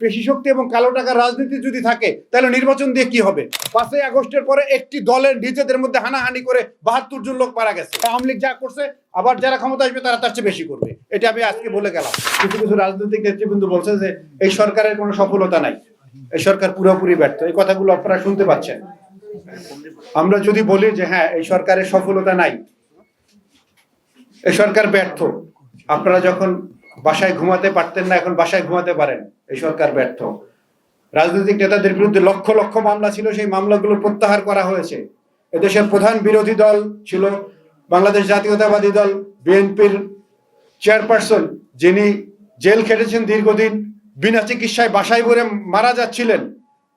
পেশি শক্তি এবং কালো টাকার রাজনীতি যদি থাকে, তাহলে নির্বাচন দিয়ে কি হবে? পাঁচই আগস্টের পরে একটি দলের নিজেদের মধ্যে হানাহানি করে বাহাত্তর জন লোক মারা গেছে। আওয়ামী লীগ যা করছে, আবার যারা ক্ষমতা আসবে তারা তার চেয়ে বেশি করবে। এটা আমি আজকে বলে গেলাম। কিছু কিছু রাজনৈতিক নেতৃবৃন্দ বলছে যে, এই সরকারের কোনো সফলতা নাই। এই সরকার পুরোপুরি ব্যর্থ। এই কথাগুলো আপনারা শুনতে পাচ্ছেন। আমরা যদি বলি যে হ্যাঁ এই সরকারের সফলতা নাই, এই সরকার ব্যর্থ। আপনারা যখন বাসায় ঘুমাতে পারতেন না, এখন বাসায় ঘুমাতে পারেন। এই সরকার ব্যর্থ। রাজনৈতিক নেতাদের বিরুদ্ধে লক্ষ লক্ষ মামলা ছিল, সেই মামলাগুলো প্রত্যাহার করা হয়েছে। এদেশের প্রধান বিরোধী দল ছিল বাংলাদেশ জাতীয়তাবাদী দল, বিএনপির চেয়ারপারসন, যিনি জেল খেটেছেন দীর্ঘদিন, বিনা চিকিৎসায় বাসায় ভরে মারা যাচ্ছিলেন,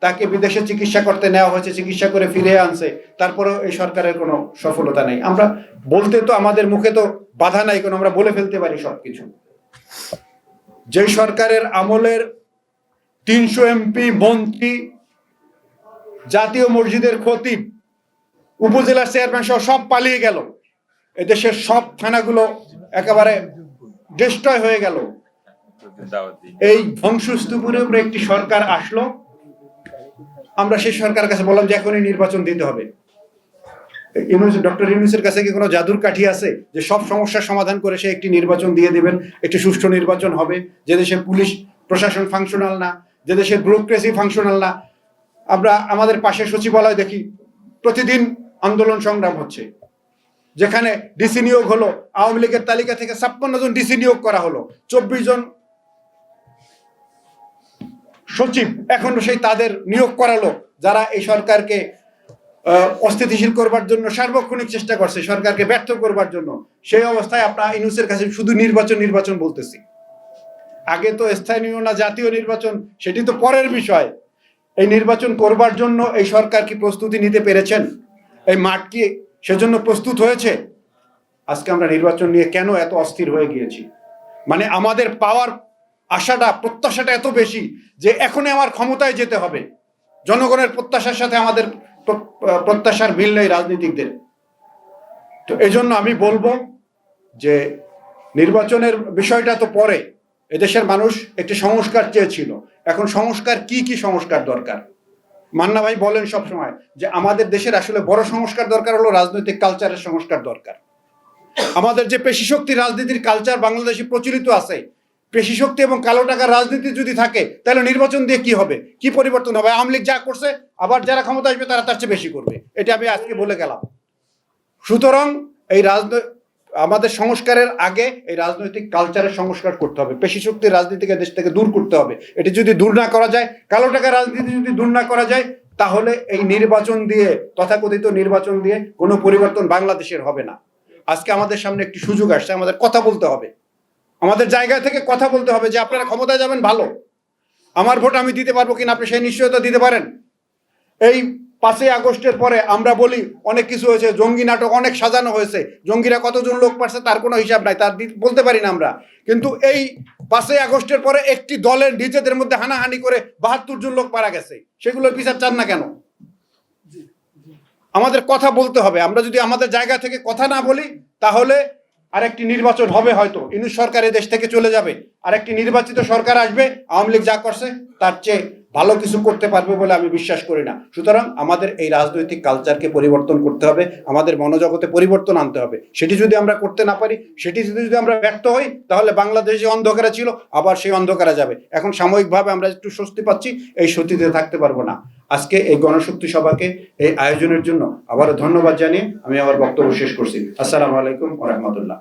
তাকে বিদেশে চিকিৎসা করতে নেওয়া হয়েছে, চিকিৎসা করে ফিরে আনছে। তারপরেও এই সরকারের কোনো সফলতা নেই। আমরা বলতে তো আমাদের মুখে তো বাধা নাই, কোনো আমরা বলে ফেলতে পারি সবকিছু। যে সরকারের আমলের তিনশো এমপি মন্ত্রী জাতীয় মসজিদের খতিব উপজেলার চেয়ারম্যান সহ সব পালিয়ে গেল। এদেশের সব থানাগুলো একেবারে ডিস্ট্রয় হয়ে গেল। এই ধ্বংসস্তূপের উপরে একটি সরকার আসলো। আমরা সেই সরকারের কাছে বললাম যে এখনই নির্বাচন দিতে হবে। ডক্টর ইউনুসের কাছে কি কোনো জাদুর কাঠি আছে যে সব সমস্যার সমাধান করে সে একটি নির্বাচন দিয়ে দেবেন? একটি সুষ্ঠু নির্বাচন হবে। যে দেশের পুলিশ প্রশাসন ফাংশনাল না যে দেশের ব্যুরোক্রেসি ফাংশনাল না, আমরা আমাদের পাশে সচিবালয় দেখি প্রতিদিন আন্দোলন সংগ্রাম হচ্ছে। যেখানে ডিসি নিয়োগ হলো, আওয়ামী লীগের তালিকা থেকে ছাপ্পান্ন জন ডিসি নিয়োগ করা হলো। চব্বিশ জন সচিব এখন সেই তাদের নিয়োগ করালো যারা এই সরকারকে অস্থিতিশীল করবার জন্য, সার্বক্ষণিক চেষ্টা করছে, সরকারকে ব্যর্থ করবার জন্য। সেই অবস্থায় আপনার ইনুসের কাছে শুধু নির্বাচন নির্বাচন বলতেছি। আগে তো স্থানীয় না জাতীয় নির্বাচন, সেটি তো পরের বিষয়। এই নির্বাচন করবার জন্য এই সরকার কি প্রস্তুতি নিতে পেরেছেন? এই মাঠ কি সেজন্য প্রস্তুত হয়েছে? আজকে আমরা নির্বাচন নিয়ে কেন এত অস্থির হয়ে গিয়েছি? মানে আমাদের পাওয়ার আশাটা, প্রত্যাশাটা এত বেশি যে এখনই আমার ক্ষমতায় যেতে হবে। জনগণের প্রত্যাশার সাথে আমাদের প্রত্যাশার মিল নেই রাজনীতিকদের। তো এই আমি বলব যে নির্বাচনের বিষয়টা তো পরে। এদেশের মানুষ একটি সংস্কার চেয়েছিল। এখন সংস্কার কি কি সংস্কার দরকার? মান্না ভাই বলেন সবসময় যে আমাদের দেশের আসলে বড় সংস্কার দরকার হলো রাজনৈতিক কালচারের সংস্কার দরকার। আমাদের যে পেশি শক্তি রাজনীতির কালচার বাংলাদেশে প্রচলিত আছে পেশি শক্তি এবং কালো টাকার রাজনীতি যদি থাকে, তাহলে নির্বাচন দিয়ে কি হবে? কি পরিবর্তন হবে? আওয়ামী লীগ যা করছে, আবার যারা ক্ষমতা আসবে তারা তার চেয়ে বেশি করবে। এটা আমি আজকে বলে গেলাম। সুতরাং এই রাজনৈতিক আমাদের সংস্কারের আগে এই রাজনৈতিক কালচারের সংস্কার করতে হবে। পেশি শক্তির রাজনীতিকে দেশ থেকে দূর করতে হবে। এটি যদি দূর না করা যায়, কালো টাকার রাজনীতি যদি দূর না করা যায়, তাহলে এই নির্বাচন দিয়ে, তথাকথিত নির্বাচন দিয়ে কোনো পরিবর্তন বাংলাদেশের হবে না। আজকে আমাদের সামনে একটি সুযোগ আসছে, আমাদের কথা বলতে হবে। আমাদের জায়গা থেকে কথা বলতে হবে যে আপনারা ক্ষমতায় যাবেন ভালো। আমার ভোট আমি দিতে পারব কিনা আপনি সেই নিশ্চয়তা দিতে পারেন। এই পাঁচই আগস্টের পরে আমরা বলি অনেক কিছু হয়েছে, জঙ্গি নাটক অনেক সাজানো হয়েছে। জঙ্গিরা কতজন লোক পারছে তার কোনো হিসাব নাই, তার বলতে পারি না আমরা। কিন্তু এই পাঁচই আগস্টের পরে একটি দলের নিজেদের মধ্যে হানাহানি করে বাহাত্তর জন লোক মারা গেছে। সেগুলোর বিচার চান না কেন? আমাদের কথা বলতে হবে। আমরা যদি আমাদের জায়গা থেকে কথা না বলি, তাহলে আরেকটি নির্বাচন হবে হয়তো। ইনু সরকার দেশ থেকে চলে যাবে। আর একটি নির্বাচিত সরকার আসবে, আওয়ামী লীগ যা করছে, তার চেয়ে ভালো কিছু করতে পারবে বলে আমি বিশ্বাস করি না। সুতরাং আমাদের এই রাজনৈতিক কালচারকে পরিবর্তন করতে হবে, আমাদের মনোজগতে পরিবর্তন আনতে হবে। সেটি যদি আমরা করতে না পারি, সেটি যদি যদি আমরা ব্যর্থ হই, তাহলে বাংলাদেশ যে অন্ধকারে ছিল, আবার সেই অন্ধকারে যাবে। এখন সাময়িকভাবে আমরা একটু স্বস্তি পাচ্ছি, এই স্বস্তিতে থাকতে পারব না। আজকে এই গণশক্তি সভাকে এই আয়োজনের জন্য আবারও ধন্যবাদ জানিয়ে আমি আমার বক্তব্য শেষ করছি। আসসালামু আলাইকুম রহমতুল্লাহ।